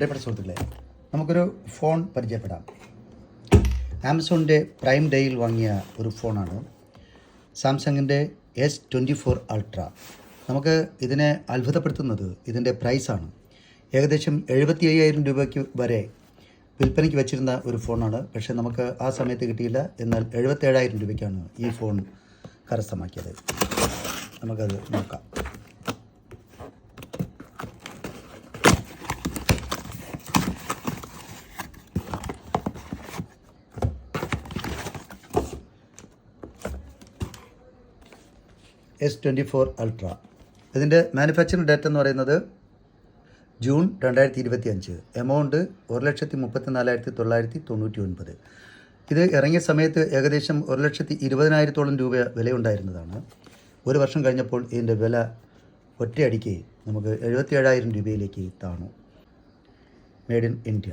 പ്രിയപ്പെട്ട സുഹൃത്തുക്കളെ നമുക്കൊരു ഫോൺ പരിചയപ്പെടാം. ആമസോണിന്റെ പ്രൈം ഡേയിൽ വാങ്ങിയ ഒരു ഫോണാണ് സാംസങ്ങിന്റെ എസ് ട്വന്റി ഫോർ അൾട്ര. നമുക്ക് ഇതിനെ അത്ഭുതപ്പെടുത്തുന്നത് ഇതിന്റെ പ്രൈസാണ്. ഏകദേശം എഴുപത്തി അയ്യായിരം രൂപയ്ക്ക് വരെ വിൽപ്പനയ്ക്ക് വെച്ചിരുന്ന ഒരു ഫോണാണ്. പക്ഷേ നമുക്ക് ആ സമയത്ത് കിട്ടിയില്ല. എന്നാൽ എഴുപത്തേഴായിരം രൂപയ്ക്കാണ് ഈ ഫോൺ കരസ്ഥമാക്കിയത്. നമുക്കത് നോക്കാം. എസ് ട്വന്റി ഫോർ അൾട്ര ഇതിന്റെ മാനുഫാക്ചറിംഗ് ഡേറ്റ് എന്ന് പറയുന്നത് ജൂൺ രണ്ടായിരത്തി ഇരുപത്തി അഞ്ച് എമൗണ്ട് ഒരു ലക്ഷത്തി മുപ്പത്തി നാലായിരത്തി തൊള്ളായിരത്തി തൊണ്ണൂറ്റി ഒൻപത് ഇത് ഇറങ്ങിയ സമയത്ത് ഏകദേശം ഒരു ലക്ഷത്തി ഇരുപതിനായിരത്തോളം രൂപ വിലയുണ്ടായിരുന്നതാണ്. ഒരു വർഷം കഴിഞ്ഞപ്പോൾ ഇതിന്റെ വില ഒറ്റയടിക്ക് നമുക്ക് എഴുപത്തി ഏഴായിരം രൂപയിലേക്ക് താണു. മെയ്ഡ് ഇൻ ഇന്ത്യ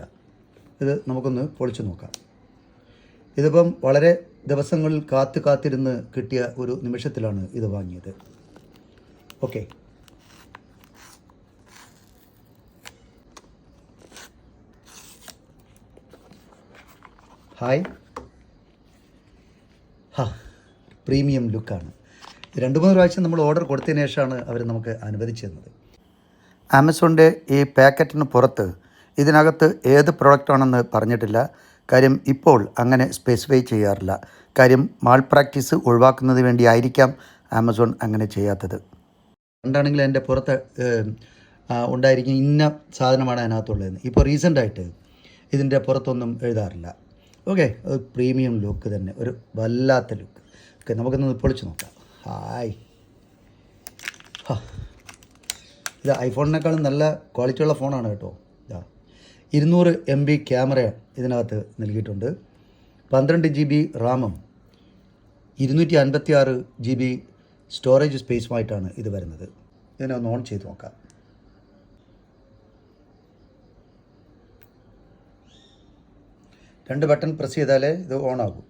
ഇത് നമുക്കൊന്ന് പൊളിച്ചു നോക്കാം. ഇതിപ്പം വളരെ ദിവസങ്ങളിൽ കാത്തു കാത്തിരുന്ന് കിട്ടിയ ഒരു നിമിഷത്തിലാണ് ഇത് വാങ്ങിയത്. ഓക്കെ ഹായ് ഹാ പ്രീമിയം ലുക്കാണ് രണ്ട് മൂന്ന് പ്രാവശ്യം നമ്മൾ ഓർഡർ കൊടുത്തതിന് ശേഷമാണ് അവർ നമുക്ക് അനുവദിച്ചു തന്നത്. ആമസോണിന്റെ ഈ പാക്കറ്റിന് പുറത്ത് ഇതിനകത്ത് ഏത് പ്രോഡക്റ്റാണെന്ന് പറഞ്ഞിട്ടില്ല. കാര്യം ഇപ്പോൾ അങ്ങനെ സ്പെസിഫൈ ചെയ്യാറില്ല. കാര്യം മാൾ പ്രാക്ടീസ് ഒഴിവാക്കുന്നതിന് വേണ്ടിയായിരിക്കാം ആമസോൺ അങ്ങനെ ചെയ്യാത്തത്. പണ്ടാണെങ്കിൽ എന്റെ പുറത്ത് ഉണ്ടായിരിക്കും ഇന്ന സാധനമാണ് അതിനകത്തുള്ളതെന്ന് ഇപ്പോൾ റീസെന്റായിട്ട് ഇതിന്റെ പുറത്തൊന്നും എഴുതാറില്ല. ഓക്കെ ഒരു പ്രീമിയം ലുക്ക് തന്നെ ഒരു വല്ലാത്ത ലുക്ക് ഓക്കെ നമുക്കൊന്ന് പൊളിച്ച് നോക്കാം. ഹായ് ഇത് ഐഫോണിനേക്കാളും നല്ല ക്വാളിറ്റിയുള്ള ഫോണാണ് കേട്ടോ. ഇരുന്നൂറ് എം ബി ക്യാമറ ഇതിനകത്ത് നൽകിയിട്ടുണ്ട്. പന്ത്രണ്ട് ജി ബി റാമും ഇരുന്നൂറ്റി അൻപത്തി ആറ് ജി ബി സ്റ്റോറേജ് സ്പേസുമായിട്ടാണ് ഇത് വരുന്നത്. ഇതിനെ ഒന്ന് ഓൺ ചെയ്ത് നോക്കാം. രണ്ട് ബട്ടൺ പ്രസ് ചെയ്താലേ ഇത് ഓൺ ആകും.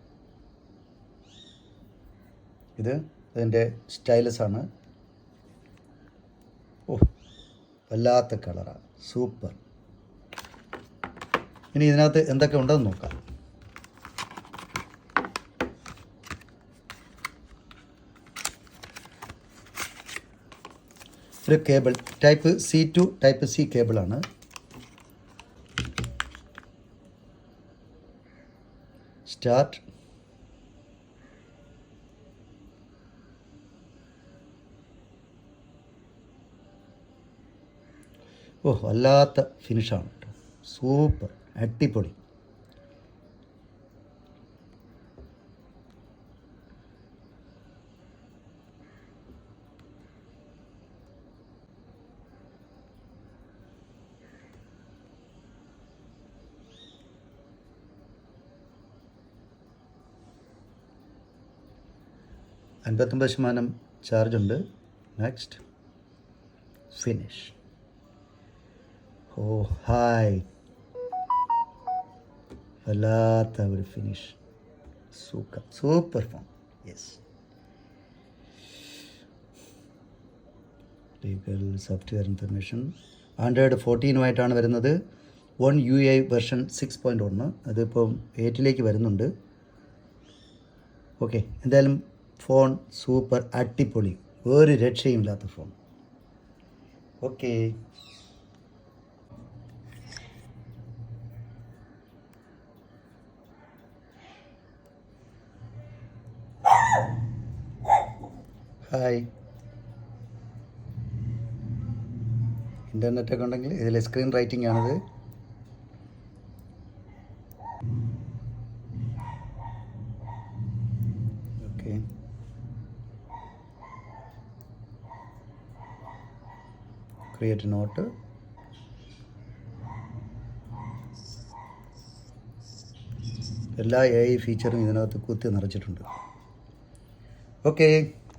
ഇത് ഇതിന്റെ ആണ്. ഓ വല്ലാത്ത കളറാണ് സൂപ്പർ ഇനി ഇതിനകത്ത് എന്തൊക്കെ ഉണ്ടെന്ന് നോക്കാം. ഒരു cable type C to type C കേബിളാണ്. Start. ഓ വല്ലാത്ത ഫിനിഷാണ് കേട്ടോ. സൂപ്പർ. അടിപൊളി. അൻപത്തൊമ്പത് ശതമാനം ചാർജ് ഉണ്ട് നെക്സ്റ്റ് ഫിനിഷ് ഓ ഹായ് വല്ലാത്ത ഒരു finish super super phone yes legal software information Android ഫോർട്ടീനുമായിട്ടാണ് വരുന്നത്. One U I version six point ഒന്ന് അതിപ്പം എയ്റ്റിലേക്ക് വരുന്നുണ്ട്. ഓക്കെ എന്തായാലും ഫോൺ സൂപ്പർ അടിപൊളി. ഒരു രക്ഷയുമില്ലാത്ത ഫോൺ ഓക്കെ ഹായ്. ഇന്റർനെറ്റൊക്കെ ഉണ്ടെങ്കിൽ ഇതിൽ സ്ക്രീൻ റൈറ്റിംഗ് ആണിത്. ഓക്കെ ക്രിയേറ്റ് നോട്ട് എല്ലാ എ ഐ ഫീച്ചറും ഇതിനകത്ത് കുത്തി നിറച്ചിട്ടുണ്ട്. ഓക്കെ